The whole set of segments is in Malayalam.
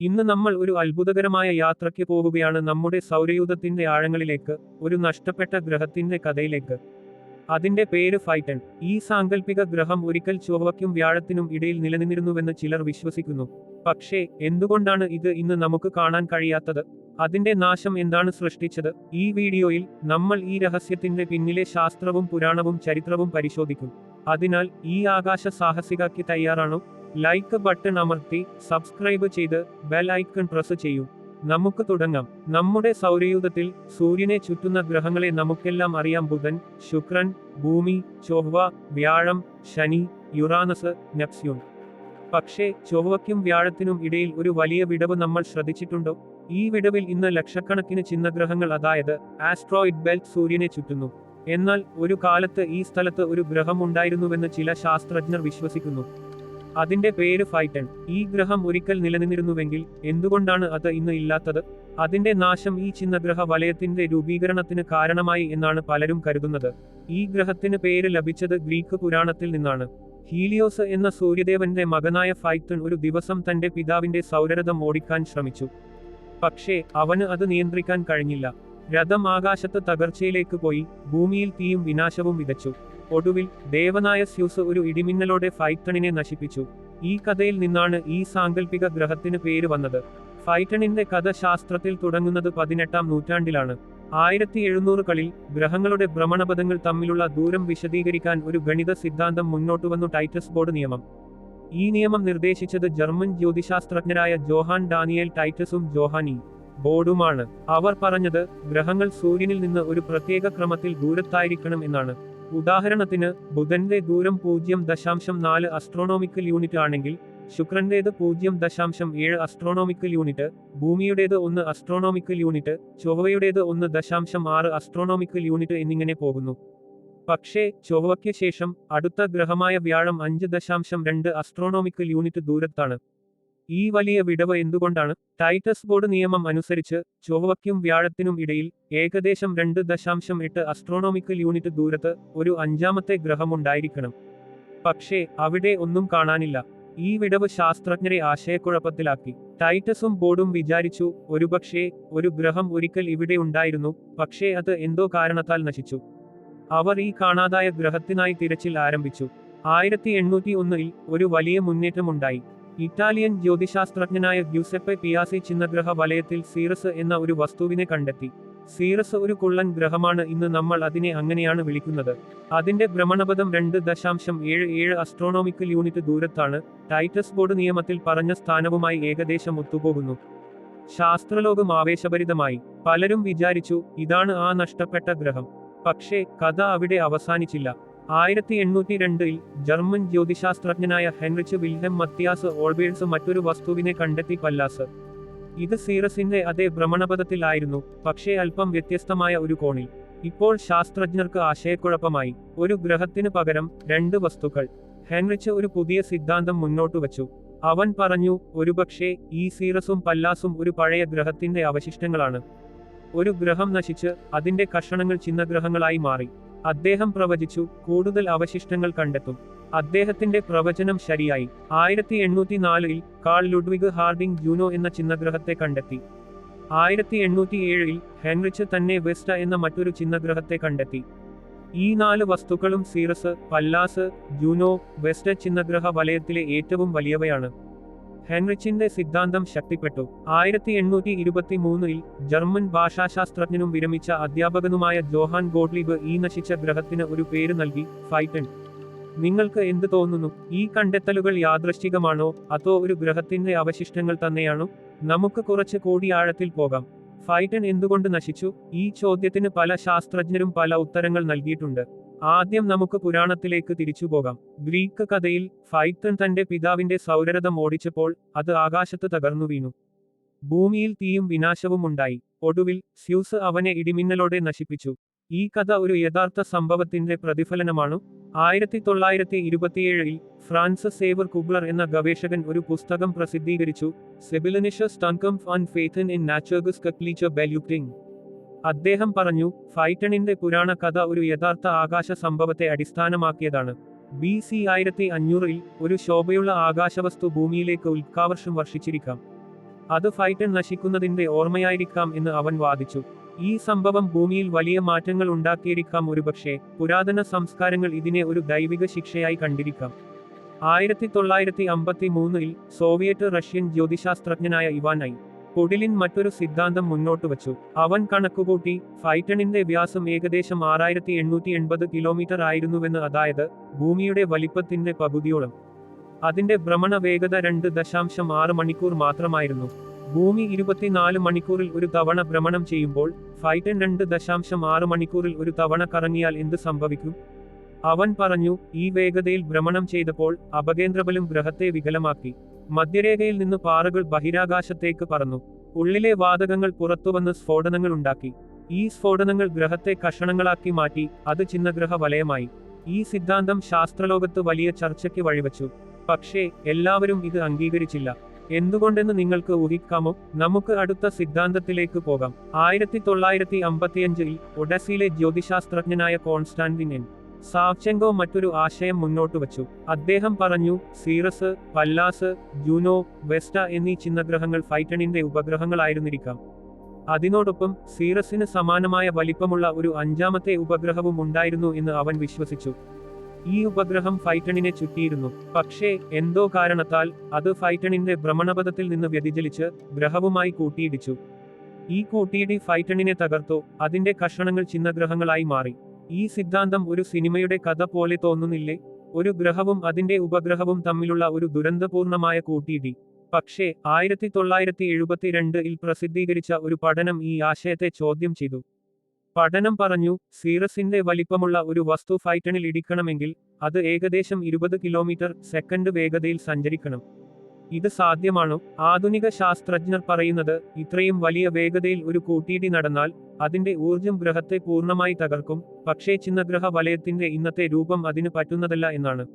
ഇന്ന് നമ്മൾ ഒരു അത്ഭുതകരമായ യാത്രയ്ക്ക് പോവുകയാണ് നമ്മുടെ സൗരയൂഥത്തിന്റെ ആഴങ്ങളിലേക്ക് ഒരു നഷ്ടപ്പെട്ട ഗ്രഹത്തിന്റെ കഥയിലേക്ക്. അതിന്റെ പേര് ഫൈറ്റൺ. ഈ സാങ്കല്പിക ഗ്രഹം ഒരിക്കൽ ചൊവ്വയ്ക്കും വ്യാഴത്തിനും ഇടയിൽ നിലനിന്നിരുന്നുവെന്ന് ചിലർ വിശ്വസിക്കുന്നു. പക്ഷേ എന്തുകൊണ്ടാണ് ഇത് ഇന്ന് നമുക്ക് കാണാൻ കഴിയാത്തത്? അതിന്റെ നാശം എന്താണ് സൃഷ്ടിച്ചത്? ഈ വീഡിയോയിൽ നമ്മൾ ഈ രഹസ്യത്തിന്റെ പിന്നിലെ ശാസ്ത്രവും പുരാണവും ചരിത്രവും പരിശോധിക്കും. അതിനാൽ ഈ ആകാശ സാഹസികയ്ക്ക് തയ്യാറാണോ? ലൈക്ക് ബട്ടൺ അമർത്തി സബ്സ്ക്രൈബ് ചെയ്ത് ബെൽ ഐക്കൺ പ്രസ് ചെയ്യൂ. നമുക്ക് തുടങ്ങാം. നമ്മുടെ സൗരയൂഥത്തിൽ സൂര്യനെ ചുറ്റുന്ന ഗ്രഹങ്ങളെ നമുക്കെല്ലാം അറിയാം. ബുധൻ ശുക്രൻ ഭൂമി ചൊവ്വ വ്യാഴം ശനി യുറാനസ് നെപ്സ്യൂൺ. പക്ഷേ ചൊവ്വയ്ക്കും വ്യാഴത്തിനും ഇടയിൽ ഒരു വലിയ വിടവ് നമ്മൾ ശ്രദ്ധിച്ചിട്ടുണ്ടോ? ഈ വിടവിൽ ഇന്ന് ലക്ഷക്കണക്കിന് ചിഹ്നഗ്രഹങ്ങൾ അതായത് ആസ്ട്രോയിഡ് ബെൽറ്റ് സൂര്യനെ ചുറ്റുന്നു. എന്നാൽ ഒരു കാലത്ത് ഈ സ്ഥലത്ത് ഒരു ഗ്രഹം ഉണ്ടായിരുന്നുവെന്ന് ചില ശാസ്ത്രജ്ഞർ വിശ്വസിക്കുന്നു. അതിന്റെ പേര് ഫൈറ്റൺ. ഈ ഗ്രഹം ഒരിക്കൽ നിലനിന്നിരുന്നുവെങ്കിൽ എന്തുകൊണ്ടാണ് അത് ഇന്ന് ഇല്ലാത്തത്? അതിന്റെ നാശം ഈ ചിന്നഗ്രഹ വലയത്തിന്റെ രൂപീകരണത്തിന് കാരണമായി എന്നാണ് പലരും കരുതുന്നത്. ഈ ഗ്രഹത്തിന് പേര് ലഭിച്ചത് ഗ്രീക്ക് പുരാണത്തിൽ നിന്നാണ്. ഹീലിയോസ് എന്ന സൂര്യദേവന്റെ മകനായ ഫൈത്തൺ ഒരു ദിവസം തന്റെ പിതാവിന്റെ സൗരരഥം ഓടിക്കാൻ ശ്രമിച്ചു. പക്ഷേ അവന് അത് നിയന്ത്രിക്കാൻ കഴിഞ്ഞില്ല. രഥം ആകാശത്ത് തകർച്ചയിലേക്ക് പോയി ഭൂമിയിൽ തീയും വിനാശവും വിതച്ചു. ഒടുവിൽ ദേവനായ സ്യൂസ് ഒരു ഇടിമിന്നലോടെ ഫൈറ്റണിനെ നശിപ്പിച്ചു. ഈ കഥയിൽ നിന്നാണ് ഈ സാങ്കല്പിക ഗ്രഹത്തിന് പേര് വന്നത്. ഫൈറ്റണിന്റെ കഥ ശാസ്ത്രത്തിൽ തുടങ്ങുന്നത് പതിനെട്ടാം നൂറ്റാണ്ടിലാണ്. ആയിരത്തി എഴുന്നൂറുകളിൽ ഗ്രഹങ്ങളുടെ ഭ്രമണപഥങ്ങൾ തമ്മിലുള്ള ദൂരം വിശദീകരിക്കാൻ ഒരു ഗണിത സിദ്ധാന്തം മുന്നോട്ടുവന്നു ടൈറ്റസ് ബോർഡ് നിയമം. ഈ നിയമം നിർദ്ദേശിച്ചത് ജർമ്മൻ ജ്യോതിശാസ്ത്രജ്ഞരായ ജോഹാൻ ഡാനിയേൽ ടൈറ്റസും ജോഹാനി. ബോർഡുമാണ്. അവർ പറഞ്ഞത് ഗ്രഹങ്ങൾ സൂര്യനിൽ നിന്ന് ഒരു പ്രത്യേക ക്രമത്തിൽ ദൂരത്തായിരിക്കണം എന്നാണ്. ഉദാഹരണത്തിന് ബുധന്റെ ദൂരം പൂജ്യം ദശാംശം നാല് അസ്ട്രോണോമിക്കൽ യൂണിറ്റ് ആണെങ്കിൽ ശുക്രന്റേത് പൂജ്യം ദശാംശം ഏഴ് അസ്ട്രോണോമിക്കൽ യൂണിറ്റ് ഭൂമിയുടേത് ഒന്ന് അസ്ട്രോണോമിക്കൽ യൂണിറ്റ് ചൊവ്വയുടേത് ഒന്ന് ദശാംശം ആറ് അസ്ട്രോണോമിക്കൽ യൂണിറ്റ് എന്നിങ്ങനെ പോകുന്നു. പക്ഷേ ചൊവ്വയ്ക്ക് ശേഷം അടുത്ത ഗ്രഹമായ വ്യാഴം അഞ്ച് ദശാംശം രണ്ട് അസ്ട്രോണോമിക്കൽ യൂണിറ്റ് ദൂരത്താണ്. ഈ വലിയ വിടവ് എന്തുകൊണ്ടാണ്? ടൈറ്റസ് ബോർഡ് നിയമം അനുസരിച്ച് ചൊവ്വയ്ക്കും വ്യാഴത്തിനും ഇടയിൽ ഏകദേശം രണ്ട് ദശാംശം എട്ട് അസ്ട്രോണോമിക്കൽ യൂണിറ്റ് ദൂരത്ത് ഒരു അഞ്ചാമത്തെ ഗ്രഹമുണ്ടായിരിക്കണം. പക്ഷേ അവിടെ ഒന്നും കാണാനില്ല. ഈ വിടവ് ശാസ്ത്രജ്ഞരെ ആശയക്കുഴപ്പത്തിലാക്കി. ടൈറ്റസും ബോർഡും വിചാരിച്ചു ഒരുപക്ഷേ ഒരു ഗ്രഹം ഒരിക്കൽ ഇവിടെ ഉണ്ടായിരുന്നു പക്ഷേ അത് എന്തോ കാരണത്താൽ നശിച്ചു. അവർ ഈ കാണാതായ ഗ്രഹത്തിനായി തിരച്ചിൽ ആരംഭിച്ചു. ആയിരത്തി എണ്ണൂറ്റി ഒന്നിൽ ഒരു വലിയ മുന്നേറ്റമുണ്ടായി. ഇറ്റാലിയൻ ജ്യോതിശാസ്ത്രജ്ഞനായ ഗ്യൂസെപ്പെ പിയാസി ചിഹ്നഗ്രഹ വലയത്തിൽ സീറസ് എന്ന ഒരു വസ്തുവിനെ കണ്ടെത്തി. സീറസ് ഒരു കുള്ളൻ ഗ്രഹമാണ് ഇന്ന് നമ്മൾ അതിനെ അങ്ങനെയാണ് വിളിക്കുന്നത്. അതിന്റെ ഭ്രമണപഥം രണ്ട് ദശാംശം ഏഴ് ഏഴ് അസ്ട്രോണോമിക്കൽ യൂണിറ്റ് ദൂരത്താണ്. ടൈറ്റസ് ബോർഡ് നിയമത്തിൽ പറഞ്ഞ സ്ഥാനവുമായി ഏകദേശം ഒത്തുപോകുന്നു. ശാസ്ത്രലോകം ആവേശഭരിതമായി. പലരും വിചാരിച്ചു ഇതാണ് ആ നഷ്ടപ്പെട്ട ഗ്രഹം. പക്ഷേ കഥ അവിടെ അവസാനിച്ചില്ല. ആയിരത്തി എണ്ണൂറ്റി രണ്ടിൽ ജർമ്മൻ ജ്യോതിശാസ്ത്രജ്ഞനായ ഹെൻറിച്ച് വിൽഹം മത്തിയാസ് ഓൾബേഴ്സ് മറ്റൊരു വസ്തുവിനെ കണ്ടെത്തി പല്ലാസ്. ഇത് സീറസിന്റെ അതേ ഭ്രമണപഥത്തിലായിരുന്നു പക്ഷേ അല്പം വ്യത്യസ്തമായ ഒരു കോണിൽ. ഇപ്പോൾ ശാസ്ത്രജ്ഞർക്ക് ആശയക്കുഴപ്പമായി. ഒരു ഗ്രഹത്തിന് പകരം രണ്ട് വസ്തുക്കൾ. ഹെൻറിച്ച് ഒരു പുതിയ സിദ്ധാന്തം മുന്നോട്ട് വച്ചു. അവൻ പറഞ്ഞു ഒരുപക്ഷേ ഈ സീറസും പല്ലാസും ഒരു പഴയ ഗ്രഹത്തിന്റെ അവശിഷ്ടങ്ങളാണ്. ഒരു ഗ്രഹം നശിച്ച് അതിന്റെ കഷണങ്ങൾ ചിഹ്നഗ്രഹങ്ങളായി മാറി. അദ്ദേഹം പ്രവചിച്ചു കൂടുതൽ അവശിഷ്ടങ്ങൾ കണ്ടെത്തും. അദ്ദേഹത്തിന്റെ പ്രവചനം ശരിയായി. ആയിരത്തി എണ്ണൂറ്റി നാലിൽ കാൾ ലുഡ്വിഗ് ഹാർഡിംഗ് ജൂനോ എന്ന ചിഹ്നഗ്രഹത്തെ കണ്ടെത്തി. ആയിരത്തി എണ്ണൂറ്റി ഏഴിൽ ഹെൻറിച്ച് തന്നെ വെസ്റ്റ എന്ന മറ്റൊരു ചിഹ്നഗ്രഹത്തെ കണ്ടെത്തി. ഈ നാല് വസ്തുക്കളും സീറസ് പല്ലാസ് ജൂനോ വെസ്റ്റ ചിഹ്നഗ്രഹ വലയത്തിലെ ഏറ്റവും വലിയവയാണ്. ഹെൻറിച്ചിന്റെ സിദ്ധാന്തം ശക്തിപ്പെട്ടു. ആയിരത്തി എണ്ണൂറ്റി ഇരുപത്തി മൂന്നിൽ ജർമ്മൻ ഭാഷാശാസ്ത്രജ്ഞനും വിരമിച്ച അധ്യാപകനുമായ ജോഹാൻ ഗോഡ്ലിബ് ഈ നശിച്ച ഗ്രഹത്തിന് ഒരു പേര് നൽകി ഫൈറ്റൺ. നിങ്ങൾക്ക് എന്ത് തോന്നുന്നു? ഈ കണ്ടെത്തലുകൾ യാദൃശ്ചികമാണോ? അതോ ഒരു ഗ്രഹത്തിന്റെ അവശിഷ്ടങ്ങൾ തന്നെയാണോ? നമുക്ക് കുറച്ച് കോടി ആഴത്തിൽ പോകാം. ഫൈറ്റൺ എന്തുകൊണ്ട് നശിച്ചു? ഈ ചോദ്യത്തിന് പല ശാസ്ത്രജ്ഞരും പല ഉത്തരങ്ങൾ നൽകിയിട്ടുണ്ട്. ആദ്യം നമുക്ക് പുരാണത്തിലേക്ക് തിരിച്ചുപോകാം ഗ്രീക്ക് കഥയിൽ ഫൈത്തൻ തന്റെ പിതാവിന്റെ സൗരരഥം ഓടിച്ചപ്പോൾ അത് ആകാശത്ത് തകർന്നു വീണു. ഭൂമിയിൽ തീയും വിനാശവും ഉണ്ടായി. ഒടുവിൽ സ്യൂസ് അവനെ ഇടിമിന്നലോടെ നശിപ്പിച്ചു. ഈ കഥ ഒരു യഥാർത്ഥ സംഭവത്തിന്റെ പ്രതിഫലനമാണ്. ആയിരത്തി തൊള്ളായിരത്തി ഇരുപത്തിയേഴിൽ ഫ്രാൻസ് സേവർ കുബ്ലർ എന്ന ഗവേഷകൻ ഒരു പുസ്തകം പ്രസിദ്ധീകരിച്ചു. സെബിലനിഷ സ്റ്റൺകം ആൻഡ് ഫെയ്ത്തൻ ഇൻ നാച്ചുറഗസ് കക്ലീച്ച ബെല്യുക്ടിംഗ് അദ്ദേഹം പറഞ്ഞു ഫൈറ്റണിന്റെ പുരാണ കഥ ഒരു യഥാർത്ഥ ആകാശ സംഭവത്തെ അടിസ്ഥാനമാക്കിയതാണ്. ബി സി ആയിരത്തി അഞ്ഞൂറിൽ ഒരു ശോഭയുള്ള ആകാശവസ്തു ഭൂമിയിലേക്ക് ഉൽക്കാവർഷം വർഷിച്ചിരിക്കാം. അത് ഫൈറ്റൺ നശിക്കുന്നതിന്റെ ഓർമ്മയായിരിക്കാം എന്ന് അവൻ വാദിച്ചു. ഈ സംഭവം ഭൂമിയിൽ വലിയ മാറ്റങ്ങൾ ഉണ്ടാക്കിയിരിക്കാം. ഒരുപക്ഷെ പുരാതന സംസ്കാരങ്ങൾ ഇതിനെ ഒരു ദൈവിക ശിക്ഷയായി കണ്ടിരിക്കാം. ആയിരത്തി തൊള്ളായിരത്തി അമ്പത്തി മൂന്നിൽ സോവിയറ്റ് റഷ്യൻ ജ്യോതിശാസ്ത്രജ്ഞനായ ഇവാനായി പൊടിലിൻ മറ്റൊരു സിദ്ധാന്തം മുന്നോട്ട് വച്ചു. അവൻ കണക്കുകൂട്ടി ഫൈറ്റണിന്റെ വ്യാസം ഏകദേശം ആറായിരത്തി എണ്ണൂറ്റി എൺപത് കിലോമീറ്റർ ആയിരുന്നുവെന്ന് അതായത് ഭൂമിയുടെ വലിപ്പത്തിന്റെ പകുതിയോളം. അതിന്റെ ഭ്രമണ വേഗത രണ്ട് ദശാംശം ആറ് മണിക്കൂർ മാത്രമായിരുന്നു. ഭൂമി ഇരുപത്തിനാല് മണിക്കൂറിൽ ഒരു തവണ ഭ്രമണം ചെയ്യുമ്പോൾ ഫൈറ്റൻ രണ്ട് ദശാംശം ആറ് മണിക്കൂറിൽ ഒരു തവണ കറങ്ങിയാൽ എന്ത് സംഭവിക്കും? അവൻ പറഞ്ഞു ഈ വേഗതയിൽ ഭ്രമണം ചെയ്തപ്പോൾ അപകേന്ദ്രബലും ഗ്രഹത്തെ വികലമാക്കി. മധ്യരേഖയിൽ നിന്ന് പാറകൾ ബഹിരാകാശത്തേക്ക് പറന്നു. ഉള്ളിലെ വാതകങ്ങൾ പുറത്തുവന്ന് സ്ഫോടനങ്ങൾ ഉണ്ടാക്കി. ഈ സ്ഫോടനങ്ങൾ ഗ്രഹത്തെ കഷണങ്ങളാക്കി മാറ്റി അത് ചിന്നഗ്രഹ വലയമായി ഈ സിദ്ധാന്തം ശാസ്ത്രലോകത്ത് വലിയ ചർച്ചയ്ക്ക് വഴിവച്ചു. പക്ഷേ എല്ലാവരും ഇത് അംഗീകരിച്ചില്ല. എന്തുകൊണ്ടെന്ന് നിങ്ങൾക്ക് ഊഹിക്കാമോ? നമുക്ക് അടുത്ത സിദ്ധാന്തത്തിലേക്ക് പോകാം. ആയിരത്തി തൊള്ളായിരത്തി അമ്പത്തിയഞ്ചിൽ ഒഡസിയിലെ ജ്യോതിശാസ്ത്രജ്ഞനായ കോൺസ്റ്റാന്റിൻ എൻ. സാവ്ചെങ്കോ മറ്റൊരു ആശയം മുന്നോട്ട് വച്ചു. അദ്ദേഹം പറഞ്ഞു സീറസ് പല്ലാസ് ജൂനോ വെസ്റ്റ എന്നീ ചിഹ്നഗ്രഹങ്ങൾ ഫൈറ്റണിന്റെ ഉപഗ്രഹങ്ങളായിരുന്നിരിക്കാം. അതിനോടൊപ്പം സീറസിന് സമാനമായ വലിപ്പമുള്ള ഒരു അഞ്ചാമത്തെ ഉപഗ്രഹവും ഉണ്ടായിരുന്നു എന്ന് അവൻ വിശ്വസിച്ചു. ഈ ഉപഗ്രഹം ഫൈറ്റണിനെ ചുറ്റിയിരുന്നു. പക്ഷേ എന്തോ കാരണത്താൽ അത് ഫൈറ്റണിന്റെ ഭ്രമണപഥത്തിൽ നിന്ന് വ്യതിചലിച്ച് ഗ്രഹവുമായി കൂട്ടിയിടിച്ചു. ഈ കൂട്ടിയിടി ഫൈറ്റണിനെ തകർത്തു അതിന്റെ കഷണങ്ങൾ ചിഹ്നഗ്രഹങ്ങളായി മാറി. ഈ സിദ്ധാന്തം ഒരു സിനിമയുടെ കഥ പോലെ തോന്നുന്നില്ലേ? ഒരു ഗ്രഹവും അതിന്റെ ഉപഗ്രഹവും തമ്മിലുള്ള ഒരു ദുരന്തപൂർണമായ കൂട്ടിയിടി പക്ഷേ ആയിരത്തി തൊള്ളായിരത്തി എഴുപത്തിരണ്ടിൽ പ്രസിദ്ധീകരിച്ച ഒരു പഠനം ഈ ആശയത്തെ ചോദ്യം ചെയ്തു. പഠനം പറഞ്ഞു സീറസിന്റെ വലിപ്പമുള്ള ഒരു വസ്തു ഫൈറ്റണിൽ ഇടിക്കണമെങ്കിൽ അത് ഏകദേശം ഇരുപത് കിലോമീറ്റർ സെക്കൻഡ് വേഗതയിൽ സഞ്ചരിക്കണം. ഇത് സാധ്യമാണോ? ആധുനിക ശാസ്ത്രജ്ഞർ പറയുന്നത് ഇത്രയും വലിയ വേഗതയിൽ ഒരു കൂട്ടിയിടി നടന്നാൽ അതിന്റെ ഊർജം ഗ്രഹത്തെ പൂർണമായി തകർക്കും പക്ഷേ ചിന്നഗ്രഹ വലയത്തിന്റെ ഇന്നത്തെ രൂപം അതിന് പറ്റുന്നതല്ല എന്നാണ്.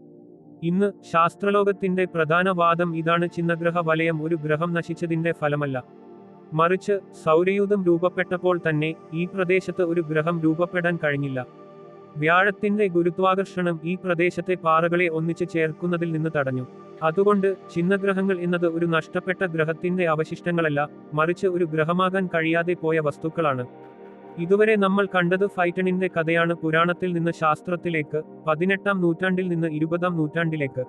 ഇന്ന് ശാസ്ത്രലോകത്തിന്റെ പ്രധാന വാദം ഇതാണ് ചിന്നഗ്രഹ വലയം ഒരു ഗ്രഹം നശിച്ചതിന്റെ ഫലമല്ല. മറിച്ച് സൗരയൂഥം രൂപപ്പെട്ടപ്പോൾ തന്നെ ഈ പ്രദേശത്ത് ഒരു ഗ്രഹം രൂപപ്പെടാൻ കഴിഞ്ഞില്ല. വ്യാഴത്തിന്റെ ഗുരുത്വാകർഷണം ഈ പ്രദേശത്തെ പാറകളെ ഒന്നിച്ച് ചേർക്കുന്നതിൽ നിന്ന് തടഞ്ഞു. അതുകൊണ്ട് ചിഹ്നഗ്രഹങ്ങൾ എന്നത് ഒരു നഷ്ടപ്പെട്ട ഗ്രഹത്തിന്റെ അവശിഷ്ടങ്ങളല്ല മറിച്ച് ഒരു ഗ്രഹമാകാൻ കഴിയാതെ പോയ വസ്തുക്കളാണ്. ഇതുവരെ നമ്മൾ കണ്ടത് ഫൈറ്റണിന്റെ കഥയാണ് പുരാണത്തിൽ നിന്ന് ശാസ്ത്രത്തിലേക്ക് പതിനെട്ടാം നൂറ്റാണ്ടിൽ നിന്ന് ഇരുപതാം നൂറ്റാണ്ടിലേക്ക്.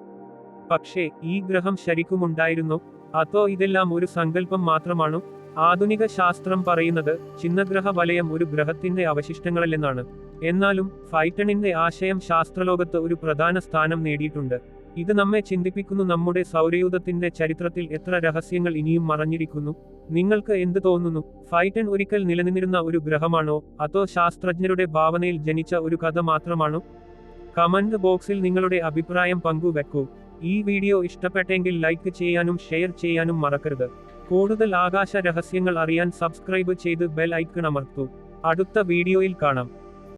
പക്ഷേ ഈ ഗ്രഹം ശരിക്കുമുണ്ടായിരുന്നോ. അതോ ഇതെല്ലാം ഒരു സങ്കല്പം മാത്രമാണോ? ആധുനിക ശാസ്ത്രം പറയുന്നത് ചിന്നഗ്രഹ വലയം ഒരു ഗ്രഹത്തിന്റെ അവശിഷ്ടങ്ങളല്ലെന്നാണ്. എന്നാലും ഫൈറ്റണിന്റെ ആശയം ശാസ്ത്രലോകത്ത് ഒരു പ്രധാന സ്ഥാനം നേടിയിട്ടുണ്ട്. ഇത് നമ്മെ ചിന്തിപ്പിക്കുന്നു നമ്മുടെ സൗരയൂഥത്തിന്റെ ചരിത്രത്തിൽ എത്ര രഹസ്യങ്ങൾ ഇനിയും മറഞ്ഞിരിക്കുന്നു. നിങ്ങൾക്ക് എന്ത് തോന്നുന്നു? ഫൈറ്റൺ ഒരിക്കൽ നിലനിന്നിരുന്ന ഒരു ഗ്രഹമാണോ? അതോ ശാസ്ത്രജ്ഞരുടെ ഭാവനയിൽ ജനിച്ച ഒരു കഥ മാത്രമാണോ? കമന്റ് ബോക്സിൽ നിങ്ങളുടെ അഭിപ്രായം പങ്കുവെക്കൂ. ഈ വീഡിയോ ഇഷ്ടപ്പെട്ടെങ്കിൽ ലൈക്ക് ചെയ്യാനും ഷെയർ ചെയ്യാനും മറക്കരുത്. കൂടുതൽ ആകാശ രഹസ്യങ്ങൾ അറിയാൻ സബ്സ്ക്രൈബ് ചെയ്ത് ബെൽ ഐക്കൺ അമർത്തൂ. അടുത്ത വീഡിയോയിൽ കാണാം.